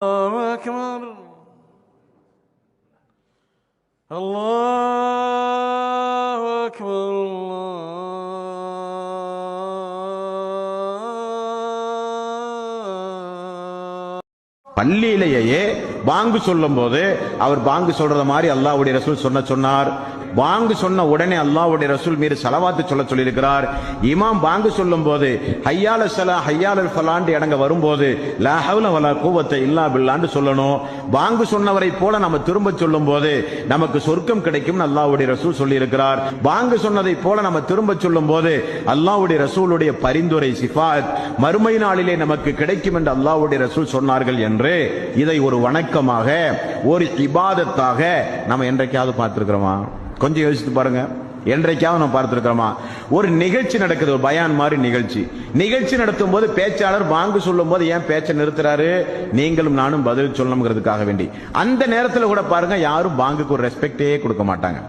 الله أكبر الله أكبر الله பள்ளியிலேயே பாங்கு சொல்லும் போது அவர் பாங்கு சொல்றத மாதிரி அல்லாஹ்வுடைய ரசூல் சொன்ன சொன்னார் பாங்கு சொன்ன உடனே அல்லாவுடைய ரசூல் மீது செலவாத்து சொல்ல சொல்லியிருக்கிறார். இமாம் பாங்கு சொல்லும் போது ஹையால சலா ஹையால ஃபலாண்டு இடங்க வரும்போது லஹவுல வல கூவத்தை இல்லா பில்லான்னு சொல்லணும். பாங்கு சொன்னவரை போல நம்ம திரும்ப சொல்லும் போது நமக்கு சொர்க்கம் கிடைக்கும் அல்லாஹ்வுடைய ரசூல் சொல்லியிருக்கிறார். வாங்கு பாங்கு சொன்னதை போல நம்ம திரும்ப சொல்லும் போது அல்லாவுடைய ரசூலுடைய பரிந்துரை சிஃபாத் மறுமை நாளிலே நமக்கு கிடைக்கும் என்று அல்லாஹ்வுடைய ரசூல் சொன்னார்கள் என்று இதை ஒரு வணக்கமாக ஒரு இபாதத்தாக நம்ம என்றைக்காவது பார்த்திருக்கிறோமா? கொஞ்சம் யோசித்து பாருங்க. என்றைக்காவது நம்ம பார்த்துருக்கிறோமா? ஒரு நிகழ்ச்சி நடக்குது ஒரு பயான் மாதிரி நிகழ்ச்சி. நிகழ்ச்சி நடத்தும் போது பேச்சாளர் வாங்கு சொல்லும் போது ஏன் பேச்சை நிறுத்துறாரு? நீங்களும் நானும் பதில் சொல்லணுங்கிறதுக்காக வேண்டி. அந்த நேரத்தில் கூட பாருங்க யாரும் வாங்குக்கு ஒரு ரெஸ்பெக்டே கொடுக்க மாட்டாங்க.